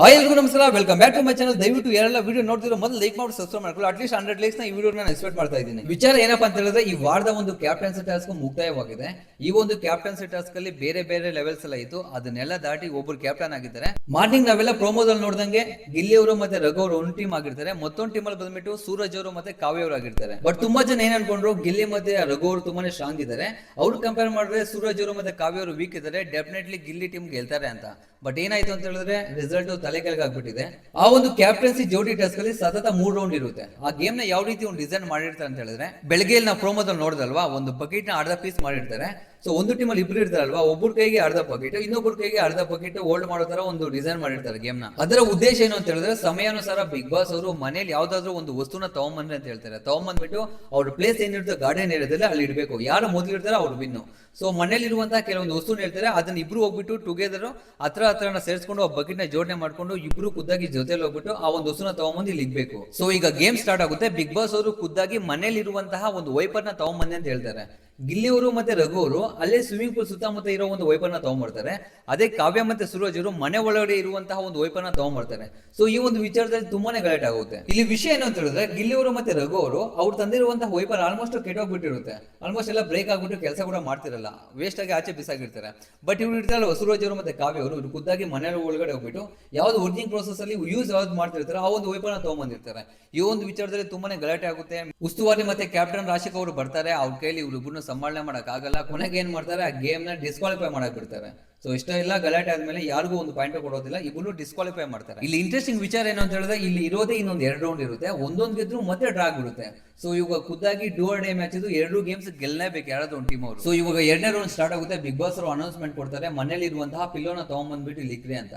Hi ಎಲ್ರಿಗೂ ನಮಸ್ಕಾರ. Welcome back to my channel ದಯವಿಟ್ಟು ಯಾರೆಲ್ಲ ವಿಡಿಯೋ ನೋಡ್ತಿರೋ ಮೊದಲು ಲೈಕ್ ಮಾಡಿ ಸಬ್ಸ್ಕ್ರೈಬ್ ಮಾಡ್ಕೊಳ್ಳಿ. ಅಟ್ಲೀಸ್ಟ್ ಹಂಡ್ರೆಡ್ ಲೈಕ್ಸ್ನ ಈ ವಿಡಿಯೋ ನಾನು ಎಕ್ಸ್ಪೆಕ್ಟ್ ಮಾಡ್ತಾ ಇದ್ದೀನಿ. ವಿಚಾರ ಏನಪ್ಪಾ ಅಂತ ಹೇಳಿದ್ರೆ, ಈ ವಾರದ ಒಂದು ಕ್ಯಾಪ್ಟನ್ಸಿ ಟಾಸ್ಕ್ ಮುಕ್ತಾಯವಾಗಿದೆ. ಈ ಒಂದು ಕ್ಯಾಪ್ಟನ್ಸಿ ಟಾಸ್ಕ್ ಅಲ್ಲಿ ಬೇರೆ ಬೇರೆ ಲೆವೆಲ್ಸ್ ಎಲ್ಲ ಇತ್ತು. ಅದನ್ನೆಲ್ಲ ದಾಟಿ ಒಬ್ರು ಕ್ಯಾಪ್ಟನ್ ಆಗಿದ್ದಾರೆ. ಮಾರ್ನಿಂಗ್ ನಾವೆಲ್ಲ ಪ್ರೊಮೋದಲ್ಲಿ ನೋಡ್ದಂಗೆ ಗಿಲ್ಲಿ ಅವರು ಮತ್ತೆ ರಘು ಅವರು ಒಂದು ಟೀಮ್ ಆಗಿರ್ತಾರೆ. ಮತ್ತೊಂದು ಟೀಮ್ ಅಲ್ಲಿ ಬಂದ್ಬಿಟ್ಟು ಸೂರಜ್ ಅವರು ಮತ್ತೆ ಕಾವ್ಯ ಅವರು ಆಗಿರ್ತಾರೆ. ಬಟ್ ತುಂಬಾ ಜನ ಏನ್ ಅನ್ಕೊಂಡ್ರು, ಗಿಲ್ಲಿ ಮತ್ತೆ ರಘು ಅವರು ತುಂಬಾನೇ ಸ್ಟ್ರಾಂಗ್ ಇದ್ದಾರೆ. ಅವ್ರು ಕಂಪೇರ್ ಮಾಡಿದ್ರೆ ಸೂರಜ್ ಅವರು ಮತ್ತೆ ಕಾವ್ಯ ಅವರು ವೀಕ್ ಇದ್ದಾರೆ. ಡೆಫಿನೆಟ್ಲಿ ಗಿಲ್ಲಿ ಟೀಮ್ ಗೆಲ್ತಾರೆ ಅಂತ. ಬಟ್ ಏನಾಯ್ತು ಅಂತ ಹೇಳಿದ್ರೆ ರಿಸಲ್ಟ್ ತಲೆ ಕೆಳಗೆ ಆಗ್ಬಿಟ್ಟಿದೆ. ಆ ಒಂದು ಕ್ಯಾಪ್ಟನ್ಸಿ ಜೋಡಿ ಟೆಸ್ಟ್ ಅಲ್ಲಿ ಸತತ ಮೂರ್ ರೌಂಡ್ ಇರುತ್ತೆ. ಆ ಗೇಮ್ನ ಯಾವ ರೀತಿ ಒಂದು ಡಿಸೈನ್ ಮಾಡಿರ್ತಾರೆ ಅಂತ ಹೇಳಿದ್ರೆ ಬೆಳಗ್ಗೆ ನಾವು ಪ್ರೋಮೋದಲ್ಲಿ ನೋಡಿದಲ್ವಾ ಒಂದು ಬಕೆಟ್ನ ಅರ್ಧ ಪೀಸ್ ಮಾಡಿರ್ತಾರೆ. ಸೊ ಒಂದು ಟೀಮ್ ಅಲ್ಲಿ ಇಬ್ರು ಇರ್ತಾರಲ್ವಾ ಒಬ್ಬರ ಕೈಗೆ ಅರ್ಧ ಪಾಕೆಟ್ ಇನ್ನೊಬ್ಬರ ಕೈಗೆ ಅರ್ಧ ಪಾಕೆಟ್ ಹೋಲ್ಡ್ ಮಾಡೋ ತರ ಒಂದು ಡಿಸೈನ್ ಮಾಡಿರ್ತಾರೆ ಗೇಮ್ನ. ಅದರ ಉದ್ದೇಶ ಏನು ಅಂತ ಹೇಳಿದ್ರೆ, ಸಮಯಾನುಸಾರ ಬಿಗ್ ಬಾಸ್ ಅವರು ಮನೇಲಿ ಯಾವ್ದಾದ್ರು ಒಂದು ವಸ್ತುನ ತಗೊಂಬಂದ್ರೆ ಅಂತ ಹೇಳ್ತಾರೆ. ತಗೊಂಬಂದ್ಬಿಟ್ಟು ಅವ್ರ ಪ್ಲೇಸ್ ಏನಿರುತ್ತೆ ಗಾರ್ಡನ್ ಏರಿಯಾದಲ್ಲಿ ಅಲ್ಲಿ ಇಡಬೇಕು. ಯಾರು ಮೊದಲು ಇರ್ತಾರೆ ಅವ್ರು ವಿನ್ನು ಸೊ ಮನೇಲಿರುವಂತಹ ಕೆಲವೊಂದು ವಸ್ತುನ ಹೇಳ್ತಾರೆ. ಅದನ್ನ ಇಬ್ರು ಹೋಗ್ಬಿಟ್ಟು ಟುಗೆದರ್ ಹತ್ರ ಹತ್ರನ ಸೇರಿಸ್ಕೊಂಡು ಆ ಬಕೆಟ್ನ ಜೋಡಣೆ ಮಾಡ್ಕೊಂಡು ಇಬ್ರು ಖುದ್ದಾಗಿ ಜೊತೆಲಿ ಹೋಗ್ಬಿಟ್ಟು ಆ ಒಂದು ವಸ್ತುನ ತಗೊಂಬಂದು ಇಲ್ಲಿ ಇಗ್ಬೇಕು ಸೊ ಈಗ ಗೇಮ್ ಸ್ಟಾರ್ಟ್ ಆಗುತ್ತೆ. ಬಿಗ್ ಬಾಸ್ ಅವರು ಖುದ್ದಾಗಿ ಮನೇಲಿರುವಂತಹ ಒಂದು ವೈಪರ್ನ ತಗೊಂಬಂದೆ ಅಂತ ಹೇಳ್ತಾರೆ. ಗಿಲ್ಲಿ ಅವರು ಮತ್ತೆ ರಘು ಅವರು ಅಲ್ಲೇ ಸ್ವಿಮ್ಮಿಂಗ್ ಪೂಲ್ ಸುತ್ತಮುತ್ತ ಇರೋ ಒಂದು ವೈಪನ್ನ ತಗೊಂಡ್ಬರ್ತಾರೆ. ಅದೇ ಕಾವ್ಯ ಮತ್ತೆ ಸುರೋಜ್ ಅವರು ಮನೆ ಒಳಗಡೆ ಇರುವಂತಹ ಒಂದು ವೈಪನ್ನ ತಗೊಂಡ್ಬರ್ತಾರೆ. ಸೊ ಈ ಒಂದು ವಿಚಾರದಲ್ಲಿ ತುಂಬಾನೇ ಗಲಾಟೆ ಆಗುತ್ತೆ. ಇಲ್ಲಿ ವಿಷಯ ಏನು ಅಂತ ಹೇಳಿದ್ರೆ, ಗಿಲ್ಲಿಯವರು ಮತ್ತೆ ರಘು ಅವರು ಅವ್ರು ತಂದಿರುವಂತಹ ವೈಪನ್ ಆಲ್ಮೋಸ್ಟ್ ಕೆಟ್ಟೋಗ್ಬಿಟ್ಟಿರುತ್ತೆ. ಆಲ್ಮೋಸ್ಟ್ ಎಲ್ಲ ಬ್ರೇಕ್ ಆಗ್ಬಿಟ್ಟು ಕೆಲಸ ಕೂಡ ಮಾಡ್ತಿರಲ್ಲ. ವೇಸ್ಟ್ ಆಗಿ ಆಚೆ ಬಿಸಾಗಿರ್ತಾರೆ ಬಟ್ ಇವ್ರು ಇರ್ತಾರಲ್ಲ ಸುರೋಜ್ ಅವರು ಮತ್ತೆ ಕಾವ್ಯ ಅವರು ಇವ್ರು ಖುದ್ದಾಗಿ ಮನೆ ಒಳಗಡೆ ಹೋಗ್ಬಿಟ್ಟು ಯಾವ್ದು ವರ್ಕಿಂಗ್ ಪ್ರೋಸೆಸ್ ಅಲ್ಲಿ ಯೂಸ್ ಯಾವ್ದು ಮಾಡ್ತಿರ್ತಾರೆ ಆ ಒಂದು ವೈಪನ್ನ ತಗೊಂಡ್ಬಂದಿರ್ತಾರೆ. ಈ ಒಂದು ವಿಚಾರದಲ್ಲಿ ತುಂಬಾನೇ ಗಲಾಟೆ ಆಗುತ್ತೆ. ಉಸ್ತುವಾರಿ ಮತ್ತೆ ಕ್ಯಾಪ್ಟನ್ ರಾಶಿಕ್ ಅವರು ಬರ್ತಾರೆ. ಅವ್ರ ಕೈಲಿ ಇವ್ರಿಬ್ರು ಸಂಭಾಳನೆ ಮಾಡಕ್ ಆಗಲ್ಲ. ಕೊನೆಗೆ ಏನ್ ಮಾಡ್ತಾರೆ? ಆ ಗೇಮ್ನ ಡಿಸ್ಕ್ವಾಲಿಫೈ ಮಾಡಕ್ ಬಿಡ್ತಾರೆ. ಸೊ ಇಷ್ಟೆಲ್ಲ ಗಲಾಟೆ ಆದ್ಮೇಲೆ ಯಾರಿಗೂ ಒಂದು ಪಾಯಿಂಟ್ ಕೊಡೋದಿಲ್ಲ. ಇಬ್ಬರು ಡಿಸ್ಕ್ವಾಲಿಫೈ ಮಾಡ್ತಾರೆ. ಇಲ್ಲಿ ಇಂಟ್ರೆಸ್ಟಿಂಗ್ ವಿಚಾರ ಏನು ಅಂತ ಹೇಳಿದ್ರೆ, ಇಲ್ಲಿ ಇರೋದೇ ಇನ್ನೊಂದು ಎರಡು ರೌಂಡ್ ಇರುತ್ತೆ. ಒಂದೊಂದು ಗೆದ್ರು ಮತ್ತೆ ಡ್ರಾ ಆಗಿರುತ್ತೆ ಸೊ ಇವಾಗ ಖುದ್ದಾಗಿ ಡೋರ್ ಡೇ ಮ್ಯಾಚ್ ಇದು ಎರಡು ಗೇಮ್ಸ್ ಗೆಲ್ಲಲೇಬೇಕು ಯಾರಾದ್ರೂ ಒಂದು ಟೀಮ್ ಅವರು. ಸೊ ಇವಾಗ ಎರಡನೇ ರೌಂಡ್ ಸ್ಟಾರ್ಟ್ ಆಗುತ್ತೆ. ಬಿಗ್ ಬಾಸ್ ಅವರು ಅನೌನ್ಸ್ಮೆಂಟ್ ಕೊಡ್ತಾರೆ. ಮನೇಲಿ ಇರುವಂತಹ ಪಿಲ್ಲೋನ ತಗೊಂಡ್ಬಂದ್ಬಿಟ್ಟು ಲಿಕ್ರಿ ಅಂತ.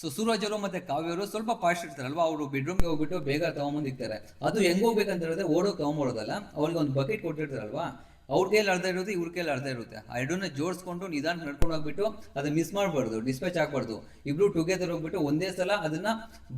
ಸೊ ಸೂರಜ್ ಅವರು ಮತ್ತೆ ಕಾವ್ಯ ಅವರು ಸ್ವಲ್ಪ ಪಾಸ್ಟ್ ಇರ್ತಾರಲ್ವಾ ಅವರು ಬೆಡ್ರೂಮ್ಗೆ ಹೋಗ್ಬಿಟ್ಟು ಬೇಗ ತಗೊಂಬಂದಿರ್ತಾರೆ ಅದು ಹೆಂಗ್ ಹೋಗ್ಬೇಕಂತ ಹೇಳಿದ್ರೆ, ಓಡೋ ತಗೊಂಬರೋದಲ್ಲ. ಅವ್ರಿಗೆ ಒಂದು ಬಕೆಟ್ ಕೊಟ್ಟಿರ್ತಾರಲ್ವಾ? ಅವ್ರ ಕೈಲಿ ಅರ್ಧ ಇರುತ್ತೆ, ಇವ್ರ ಕೈಯಲ್ಲಿ ಅರ್ಧ ಇರುತ್ತೆ. ಆ ಎರಡನ್ನ ಜೋಡಿಸ್ಕೊಂಡು ನಿಧಾನ ನಡ್ಕೊಂಡು ಹೋಗ್ಬಿಟ್ಟು ಅದನ್ನ ಮಿಸ್ ಮಾಡಬಾರ್ದು ಡಿಸ್ಪ್ಯಾಚ್ ಹಾಕ್ಬಾರ್ದು. ಇಬ್ರು ಟುಗೆದರ್ ಹೋಗ್ಬಿಟ್ಟು ಒಂದೇ ಸಲ ಅದನ್ನ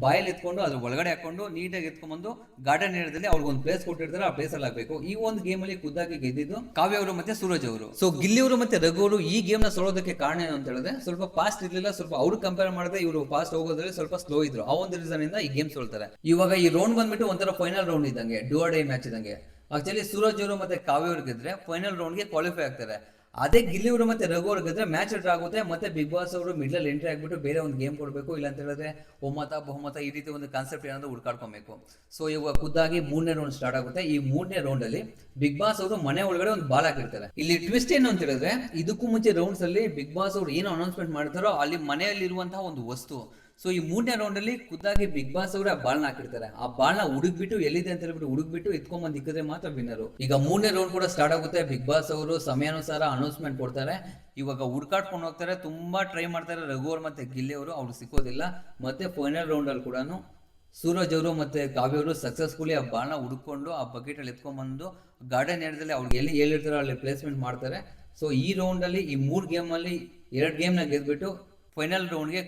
ಬಾಯಲ್ಲಿ ಎತ್ಕೊಂಡು ಅದ್ರ ಒಳಗಡೆ ಹಾಕೊಂಡು ನೀಟಾಗಿ ಎತ್ಕೊಂಡ್ಬಂದು ಗಾರ್ಡನ್ ಏರಿಯಾದಲ್ಲಿ ಅವ್ರಿಗೆ ಒಂದು ಪ್ಲೇಸ್ ಕೊಟ್ಟಿರ್ತಾರೆ, ಆ ಪ್ಲೇಸಲ್ಲಿ ಹಾಕ್ಬೇಕು. ಈ ಒಂದು ಗೇಮ್ ಅಲ್ಲಿ ಖುದ್ದಾಗಿ ಗೆದ್ದಿದ್ದು ಕಾವ್ಯ ಅವರು ಮತ್ತೆ ಸೂರಜ್ ಅವರು. ಸೊ ಗಿಲ್ಲಿ ಅವರು ಮತ್ತೆ ರಘು ಅವರು ಈ ಗೇಮ್ನ ಸೋಲೋದಕ್ಕೆ ಕಾರಣ ಏನು ಅಂತ ಹೇಳಿದ್ರೆ, ಸ್ವಲ್ಪ ಫಾಸ್ಟ್ ಇರಲಿಲ್ಲ, ಸ್ವಲ್ಪ ಅವ್ರು ಕಂಪೇರ್ ಮಾಡಿದ್ರೆ ಇವರು ಫಾಸ್ಟ್ ಹೋಗೋದ್ರಲ್ಲಿ ಸ್ವಲ್ಪ ಸ್ಲೋ ಇದ್ರು. ಆ ಒಂದು ರೀಸನ್ ಇಂದ ಈ ಗೇಮ್ ಸೋಲ್ತಾರೆ. ಇವಾಗ ಈ ರೌಂಡ್ ಬಂದ್ಬಿಟ್ಟು ಒಂಥರ ಫೈನಲ್ ರೌಂಡ್ ಇದ್ದಂಗೆ ಡೂ ಡೇ ಮ್ಯಾಚ್ ಇದ್ದಂಗೆ. ಆಕ್ಚುಲಿ ಸೂರಜ್ ಅವರು ಮತ್ತೆ ಕಾವ್ಯ ಅವ್ರು ಗೆದ್ರೆ ಫೈನಲ್ ರೌಂಡ್ಗೆ ಕ್ವಾಲಿಫೈ ಆಗ್ತಾರೆ. ಅದೇ ಗಿಲ್ಲಿ ಅವರು ಮತ್ತೆ ರಘು ಅವ್ರು ಗೆದ್ರೆ ಮ್ಯಾಚ್ ಡ್ರಾ ಆಗುತ್ತೆ. ಮತ್ತೆ ಬಿಗ್ ಬಾಸ್ ಅವರು ಮಿಡ್ಲ್ ಎಂಟ್ರಿ ಆಗ್ಬಿಟ್ಟು ಬೇರೆ ಒಂದು ಗೇಮ್ ಕೊಡಬೇಕು. ಇಲ್ಲ ಅಂತ ಹೇಳಿದ್ರೆ ಒಮ್ಮತ, ಬಹುಮತ ಈ ರೀತಿ ಒಂದು ಕಾನ್ಸೆಪ್ಟ್ ಏನಾದ್ರು ಹುಡ್ಕಾಡ್ಕೊಬೇಕು. ಸೊ ಇವಾಗ ಖುದ್ದಾಗಿ ಮೂರನೇ ರೌಂಡ್ ಸ್ಟಾರ್ಟ್ ಆಗುತ್ತೆ. ಈ ಮೂರನೇ ರೌಂಡ್ ಅಲ್ಲಿ ಬಿಗ್ ಬಾಸ್ ಅವರು ಮನೆ ಒಳಗಡೆ ಒಂದು ಬಾಲ್ ಹಾಕಿರ್ತಾರೆ. ಇಲ್ಲಿ ಟ್ವಿಸ್ಟ್ ಏನು ಅಂತ ಹೇಳಿದ್ರೆ ಇದಕ್ಕೂ ಮುಂಚೆ ರೌಂಡ್ಸ್ ಅಲ್ಲಿ ಬಿಗ್ ಬಾಸ್ ಅವರು ಏನು ಅನೌನ್ಸ್ಮೆಂಟ್ ಮಾಡ್ತಾರೋ ಅಲ್ಲಿ ಮನೆಯಲ್ಲಿರುವಂತಹ ಒಂದು ವಸ್ತು. ಸೊ ಈ ಮೂರನೇ ರೌಂಡಲ್ಲಿ ಖುದ್ದಾಗಿ ಬಿಗ್ ಬಾಸ್ ಅವರು ಆ ಬಾಲ್ನ ಹಾಕಿರ್ತಾರೆ. ಆ ಬಾಲ್ನ ಹುಡುಕ್ಬಿಟ್ಟು ಎಲ್ಲಿದೆ ಅಂತ ಹೇಳ್ಬಿಟ್ಟು ಹುಡುಕ್ಬಿಟ್ಟು ಎತ್ಕೊಂಡ್ಬಂದು ಇಕ್ಕಿದ್ರೆ ಮಾತ್ರ ವಿನ್ನರು ಈಗ ಮೂರನೇ ರೌಂಡ್ ಕೂಡ ಸ್ಟಾರ್ಟ್ ಆಗುತ್ತೆ. ಬಿಗ್ ಬಾಸ್ ಅವರು ಸಮಯಾನುಸಾರ ಅನೌನ್ಸ್ಮೆಂಟ್ ಕೊಡ್ತಾರೆ. ಇವಾಗ ಹುಡ್ಕಾಡ್ಕೊಂಡು ಹೋಗ್ತಾರೆ. ತುಂಬಾ ಟ್ರೈ ಮಾಡ್ತಾರೆ ರಘು ಅವ್ರು ಮತ್ತೆ ಗಿಲ್ಲಿ ಅವರು. ಅವ್ರು ಸಿಕ್ಕೋದಿಲ್ಲ. ಮತ್ತೆ ಫೈನಲ್ ರೌಂಡ್ ಅಲ್ಲಿ ಕೂಡ ಸೂರಜ್ ಅವರು ಮತ್ತೆ ಕಾವ್ಯ ಅವರು ಸಕ್ಸಸ್ಫುಲಿ ಆ ಬಾಳ್ನ ಹುಡ್ಕೊಂಡು ಆ ಬಕೆಟ್ ಅಲ್ಲಿ ಎತ್ಕೊಂಡ್ಬಂದು ಗಾರ್ಡನ್ ಏರಿಯಾದಲ್ಲಿ ಅವ್ರಿಗೆ ಎಲ್ಲಿ ಹೇಳಿರ್ತಾರೋ ಅಲ್ಲಿ ಪ್ಲೇಸ್ಮೆಂಟ್ ಮಾಡ್ತಾರೆ. ಸೊ ಈ ರೌಂಡ್ ಅಲ್ಲಿ ಈ ಮೂರು ಗೇಮ್ ಅಲ್ಲಿ ಎರಡು ಗೇಮ್ನ ಗೆದ್ಬಿಟ್ಟು ಫೈನಲ್ ರೌಂಡ್ಗೆ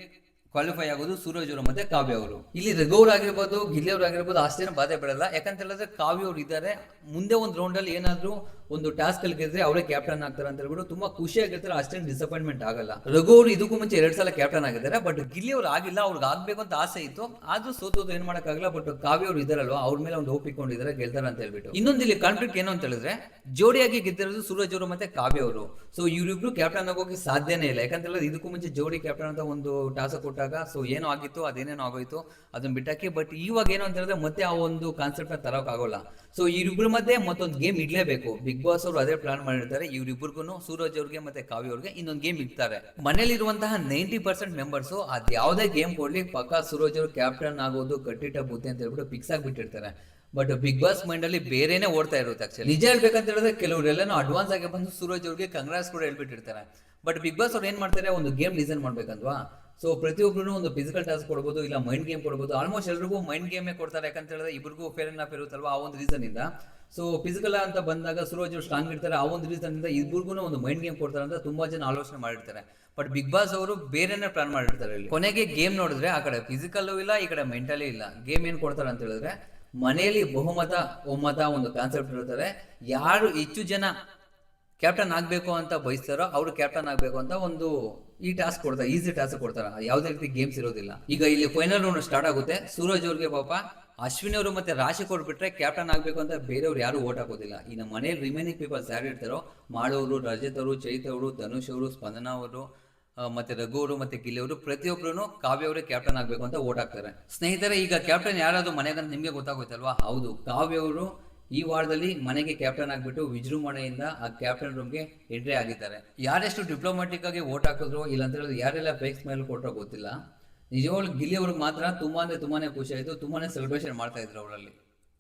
ಕ್ವಾಲಿಫೈ ಆಗೋದು ಸೂರಜ್ ಅವರು ಮತ್ತೆ ಕಾವ್ಯ ಅವರು. ಇಲ್ಲಿ ರಘುವರ್ ಆಗಿರ್ಬೋದು, ಗಿಲ್ಲಿ ಅವ್ರು ಆಗಿರ್ಬೋದು ಅಷ್ಟೇನು ಬಾಧೆ ಬಿಡಲ್ಲ. ಯಾಕಂತ ಹೇಳಿದ್ರೆ ಕಾವ್ಯ ಅವ್ರು ಇದ್ದಾರೆ. ಮುಂದೆ ಒಂದು ರೌಂಡ್ ಅಲ್ಲಿ ಏನಾದ್ರು ಒಂದು ಟಾಸ್ಕ್ ಅಲ್ಲಿ ಗೆದ್ರೆ ಅವರೇ ಕ್ಯಾಪ್ಟನ್ ಆಗ್ತಾರೆ ಅಂತ ಹೇಳ್ಬಿಟ್ಟು ತುಂಬಾ ಖುಷಿಯಾಗಿರ್ತಾರೆ. ಅಷ್ಟೇನು ಡಿಸಪಾಯಿಂಟ್ಮೆಂಟ್ ಆಗಲ್ಲ. ರಘು ಇದಕ್ಕೂ ಮುಂಚೆ ಎರಡ್ ಸಲ ಕ್ಯಾಪ್ಟನ್ ಆಗಿದ್ದಾರೆ. ಬಟ್ ಗಿಲ್ಲಿ ಅವ್ರು ಆಗಿಲ್ಲ, ಅವ್ರಿಗೆ ಆಗ್ಬೇಕು ಅಂತ ಆಸೆ ಇತ್ತು. ಆದ್ರೂ ಸೋತೋದು ಏನ್ ಮಾಡಕ್ಕಾಗಲ್ಲ ಬಟ್ ಕಾವ್ಯ ಅವ್ರು ಇದಾರಲ್ವಾ ಅವ್ರ ಮೇಲೆ ಒಂದು ಹೋಪ್ ಇಟ್ಕೊಂಡಿದ್ದಾರೆ ಗೆಲ್ತಾರೆ ಅಂತ ಹೇಳ್ಬಿಟ್ಟು. ಇನ್ನೊಂದು ಇಲ್ಲಿ ಕಾನ್ಫ್ಲಿಕ್ಟ್ ಏನು ಅಂತ ಹೇಳಿದ್ರೆ, ಜೋಡಿಯಾಗಿ ಗೆದ್ದಿರೋದು ಸೂರಜ್ ಅವರು ಮತ್ತೆ ಕಾವ್ಯ ಅವರು. ಸೊ ಇವರಿಬ್ರು ಕ್ಯಾಪ್ಟನ್ ಆಗೋಕೆ ಸಾಧ್ಯನೇ ಇಲ್ಲ. ಯಾಕಂತ ಹೇಳಿದ್ರೆ ಇದಕ್ಕೂ ಮುಂಚೆ ಜೋಡಿ ಕ್ಯಾಪ್ಟನ್ ಅಂತ ಒಂದು ಟಾಸ್ಕ್ ಕೊಟ್ಟಾಗ ಸೊ ಏನೋ ಆಗಿತ್ತು, ಅದೇನೇನೋ ಆಗೋಯ್ತು, ಅದನ್ನ ಬಿಟ್ಟಾಕಿ ಬಟ್ ಇವಾಗ ಏನು ಅಂತ ಹೇಳಿದ್ರೆ ಮತ್ತೆ ಆ ಒಂದು ಕಾನ್ಸೆಪ್ಟ್ನ ತರೋಕ್ ಆಗೋಲ್ಲ. ಸೊ ಇವ್ರಿಬ್ರ ಮಧ್ಯೆ ಮತ್ತೊಂದು ಗೇಮ್ ಇಡ್ಲೇಬೇಕು. ಬಿಗ್ ಬಾಸ್ ಅವರು ಅದೇ ಪ್ಲಾನ್ ಮಾಡಿರ್ತಾರೆ ಇವ್ರಿಬ್ರಿಗೂ ಸೂರಜ್ ಅವ್ರಿಗೆ ಮತ್ತೆ ಕಾವ್ಯ ಅವ್ರಿಗೆ ಇನ್ನೊಂದು ಗೇಮ್ ಇಡ್ತಾರೆ. ಮನೇಲಿರುವಂತಹ ನೈಂಟಿ ಪರ್ಸೆಂಟ್ ಮೆಂಬರ್ಸ್ ಅದ್ ಯಾವುದೇ ಗೇಮ್ ಕೊಡ್ಲಿ, ಪಕ್ಕ ಸೂರಜ್ ಅವರು ಕ್ಯಾಪ್ಟನ್ ಆಗೋದು, ಕಟ್ಟಿಟ್ಟ ಬುದ್ಧಿ ಅಂತ ಹೇಳ್ಬಿಟ್ಟು ಫಿಕ್ಸ್ ಆಗಿಬಿಟ್ಟಿರ್ತಾರೆ ಬಟ್ ಬಿಗ್ ಬಾಸ್ ಮೈಂಡ್ ಅಲ್ಲಿ ಬೇರೆನೆ ಓಡ್ತಾ ಇರುತ್ತೆ ಆಕ್ಚುಲಿ ನಿಜ ಹೇಳ್ಬೇಕಂತ ಹೇಳಿದ್ರೆ ಕೆಲವರೆಲ್ಲನೂ ಅಡ್ವಾನ್ಸ್ ಆಗಿ ಬಂದು ಸೂರಜ್ ಅವ್ರಿಗೆ ಕಂಗ್ರಾಸ್ ಕೂಡ ಹೇಳ್ಬಿಟ್ಟಿರ್ತಾರೆ. ಬಟ್ ಬಿಗ್ ಬಾಸ್ ಅವ್ರು ಏನ್ ಮಾಡ್ತಾರೆ, ಒಂದು ಗೇಮ್ ಡಿಸೈನ್ ಮಾಡ್ಬೇಕಲ್ವಾ ಸೊ ಪ್ರತಿಯೊಬ್ಬರು ಒಂದು ಫಿಸಿಕಲ್ ಟಾಸ್ಕ್ ಕೊಡ್ಬೋದು, ಇಲ್ಲ ಮೈಂಡ್ ಗೇಮ್ ಕೊಡ್ಬೋದು. ಆಲ್ಮೋಸ್ಟ್ ಎಲ್ರಿಗೂ ಮೈಂಡ್ ಗೇಮೇ ಕೊಡ್ತಾರೆ. ಯಾಕಂತ ಹೇಳಿದ್ರೆ ಇಬ್ಬರಿಗೂ ಫೇರ್ ಆಫ್ ಇರುತ್ತಲ್ವಾ? ಆ ಒಂದು ರೀಸನ್ ಇಂದ. ಸೊ ಫಿಸಿಕಲ್ ಅಂತ ಬಂದಾಗ ಸೂರಜ್ ಸ್ಟ್ರಾಂಗ್ ಇರ್ತಾರೆ. ಆ ಒಂದು ರೀಸನ್ ಇಂದ ಇಬ್ಬರಿಗೂ ಒಂದು ಮೈಂಡ್ ಗೇಮ್ ಕೊಡ್ತಾರೆ ಅಂತ ತುಂಬಾ ಜನ ಆಲೋಚನೆ ಮಾಡಿರ್ತಾರೆ. ಬಟ್ ಬಿಗ್ ಬಾಸ್ ಅವರು ಬೇರೆನೇ ಪ್ಲಾನ್ ಮಾಡಿರ್ತಾರೆ ಇಲ್ಲಿ ಕೊನೆಗೆ ಗೇಮ್ ನೋಡಿದ್ರೆ ಆ ಕಡೆ ಫಿಸಿಕಲ್ ಇಲ್ಲ, ಈ ಕಡೆ ಮೆಂಟಲಿ ಇಲ್ಲ. ಗೇಮ್ ಏನ್ ಕೊಡ್ತಾರೆ ಅಂತ ಹೇಳಿದ್ರೆ ಮನೆಯಲ್ಲಿ ಬಹುಮತ, ಒಮ್ಮತ ಒಂದು ಕಾನ್ಸೆಪ್ಟ್ ಇರ್ತಾರೆ ಯಾರು ಹೆಚ್ಚು ಜನ ಕ್ಯಾಪ್ಟನ್ ಆಗಬೇಕು ಅಂತ ಬಯಸ್ತಾರೋ ಅವರು ಕ್ಯಾಪ್ಟನ್ ಆಗಬೇಕು ಅಂತ ಒಂದು ಈ ಟಾಸ್ಕ್ ಕೊಡ್ತಾರೆ ಈಸಿ ಟಾಸ್ಕ್ ಕೊಡ್ತಾರೆ. ಯಾವುದೇ ರೀತಿ ಗೇಮ್ಸ್ ಇರೋದಿಲ್ಲ. ಈಗ ಇಲ್ಲಿ ಫೈನಲ್ ರೌಂಡ್ ಸ್ಟಾರ್ಟ್ ಆಗುತ್ತೆ. ಸೂರಜ್ ಅವ್ರಿಗೆ ಪಾಪ ಅಶ್ವಿನಿ ಅವರು ಮತ್ತೆ ರಾಶಿ ಕೊಟ್ಬಿಟ್ರೆ ಕ್ಯಾಪ್ಟನ್ ಆಗ್ಬೇಕು ಅಂತ ಬೇರೆಯವ್ರು ಯಾರು ಓಟ್ ಹಾಕೋದಿಲ್ಲ. ಇನ್ನು ಮನೇಲಿ ರಿಮೈನಿಂಗ್ ಪೀಪಲ್ಸ್ ಯಾರು ಇರ್ತಾರೋ ಮಾಡೋರು ರಜತ್ ಅವರು, ಚೈತ್ ಅವರು, ಧನುಷ್ ಅವರು, ಸ್ಪಂದನಾ ಅವರು ಮತ್ತೆ ರಘು ಅವರು, ಮತ್ತೆ ಗಿಲ್ಲಿ ಅವರು ಪ್ರತಿಯೊಬ್ಬರು ಕಾವ್ಯ ಅವರೇ ಕ್ಯಾಪ್ಟನ್ ಆಗ್ಬೇಕು ಅಂತ ಓಟ್ ಹಾಕ್ತಾರೆ. ಸ್ನೇಹಿತರೆ, ಈಗ ಕ್ಯಾಪ್ಟನ್ ಯಾರಾದ್ರೂ ಮನೆಗಂತ ನಿಮ್ಗೆ ಗೊತ್ತಾಗೋಯ್ತಲ್ವಾ? ಹೌದು, ಕಾವ್ಯ ಅವರು ಈ ವಾರದಲ್ಲಿ ಮನೆಗೆ ಕ್ಯಾಪ್ಟನ್ ಆಗಿಬಿಟ್ಟು ವಿಜೃಂಭಣೆಯಿಂದ ಆ ಕ್ಯಾಪ್ಟನ್ ರೂಮ್ಗೆ ಎಂಟ್ರಿ ಆಗಿದ್ದಾರೆ. ಯಾರೆಷ್ಟು ಡಿಪ್ಲೊಮ್ಯಾಟಿಕ್ ಆಗಿ ಓಟ್ ಹಾಕಿದ್ರು ಹೇಳಿದ್ರೆ ಯಾರೆಲ್ಲ ಫೇಕ್ ಮೇಲೆ ಕೊಟ್ಟರೋ ಗೊತ್ತಿಲ್ಲ. ನಿಜವಾಗ್ಲೂ ಗಿಲ್ಲಿ ಅವ್ರಿಗೆ ಮಾತ್ರ ತುಂಬಾ ಅಂದ್ರೆ ತುಂಬಾನೇ ಖುಷಿ ಆಯಿತು ತುಂಬಾನೇ ಸೆಲೆಬ್ರೇಷನ್ ಮಾಡ್ತಾ ಇದ್ರು ಅವರಲ್ಲಿ,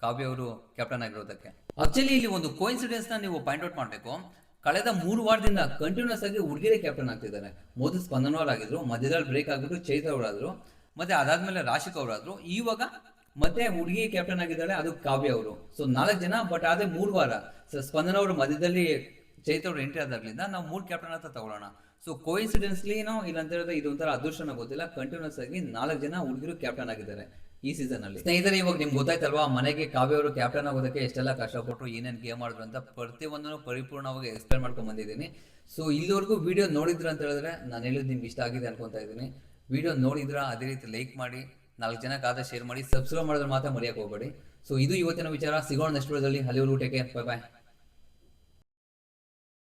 ಕಾವ್ಯ ಅವರು ಕ್ಯಾಪ್ಟನ್ ಆಗಿರೋದಕ್ಕೆ. ಆಕ್ಚುಲಿ ಇಲ್ಲಿ ಒಂದು ಕೋಇನ್ಸಿಡೆನ್ಸ್ನ ನೀವು ಪಾಯಿಂಟ್ ಔಟ್ ಮಾಡಬೇಕು. ಕಳೆದ ಮೂರು ವಾರದಿಂದ ಕಂಟಿನ್ಯೂಸ್ ಆಗಿ ಹುಡುಗಿರೇ ಕ್ಯಾಪ್ಟನ್ ಆಗ್ತಿದ್ದಾರೆ. ಮೊದಲು ಸ್ಪಂದನವರಾಗಿದ್ರು, ಮಧ್ಯದಲ್ಲಿ ಬ್ರೇಕ್ ಆಗಿದ್ರು ಚೈತ್ರ ಅವರಾದ್ರು, ಮತ್ತೆ ಅದಾದ್ಮೇಲೆ ರಾಶಿಕ್ ಅವರಾದ್ರು. ಇವಾಗ ಮತ್ತೆ ಹುಡುಗಿ ಕ್ಯಾಪ್ಟನ್ ಆಗಿದ್ದಾಳೆ, ಅದು ಕಾವ್ಯ ಅವರು. ಸೊ ನಾಲ್ಕು ಜನ ಬಟ್ ಅದೇ ಮೂರು ವಾರ. ಸ್ಪಂದನ ಅವರು ಮಧ್ಯದಲ್ಲಿ ಚೈತ್ರ ಅವರು ಎಂಟ್ರಿ ಆದಾಗ್ಲಿಂದ ನಾವು ಮೂರು ಕ್ಯಾಪ್ಟನ್ ಅಂತ ತಗೊಳ್ಳೋಣ. ಸೊ ಕೋಇನ್ಸಿಡೆನ್ಸ್ಲಿನೋ ಇಲ್ಲ ಅಂತ ಹೇಳಿದ್ರೆ ಇದು ಒಂಥರ ಅದೃಷ್ಟನ ಗೊತ್ತಿಲ್ಲ. ಕಂಟಿನ್ಯೂಸ್ ಆಗಿ ನಾಲ್ಕು ಜನ ಹುಡುಗಿರು ಕ್ಯಾಪ್ಟನ್ ಆಗಿದ್ದಾರೆ ಈ ಸೀಸನ್ ಅಲ್ಲಿ. ಸ್ನೇಹಿತರೆ, ಇವಾಗ ನಿಮ್ಗೆ ಗೊತ್ತಾಯ್ತಲ್ವಾ, ಮನೆಗೆ ಕಾವ್ಯ ಅವರು ಕ್ಯಾಪ್ಟನ್ ಆಗೋದಕ್ಕೆ ಎಷ್ಟೆಲ್ಲ ಕಷ್ಟಪಟ್ಟು ಏನೇನು ಗೇಮ್ ಮಾಡಿದ್ರು ಅಂತ ಪ್ರತಿಯೊಂದನ್ನು ಪರಿಪೂರ್ಣವಾಗಿ ಎಕ್ಸ್ಪ್ಲೇನ್ ಮಾಡ್ಕೊಂಡು ಬಂದಿದ್ದೀನಿ. ಸೊ ಇಲ್ಲಿವರೆಗೂ ವಿಡಿಯೋ ನೋಡಿದ್ರ ಅಂತ ಹೇಳಿದ್ರೆ ನಾನು ಹೇಳಿದ್ ನಿಮ್ಗೆ ಇಷ್ಟ ಆಗಿದೆ ಅನ್ಕೊಂತ ಇದ್ದೀನಿ. ವಿಡಿಯೋ ನೋಡಿದ್ರ, ಅದೇ ರೀತಿ ಲೈಕ್ ಮಾಡಿ. ನಾಲ್ಕು ಜನ ಖಾತೆ ಶೇರ್ ಮಾಡಿ ಸಬ್ಸ್ಕ್ರೈಬ್ ಮಾಡಿದ್ರೆ ಮಾತ್ರ ಮರೆಯಕ್ಕೆ ಹೋಗಬೇಡಿ. ಸೊ ಇದು ಇವತ್ತಿನ ವಿಚಾರ. ಸಿಗೋಣ ನೆಕ್ಸ್ಟ್ ವಿಡಿಯೋದಲ್ಲಿ ಹಲವು ಟೇಕ್ ಬಾಯ್ ಬಾಯ್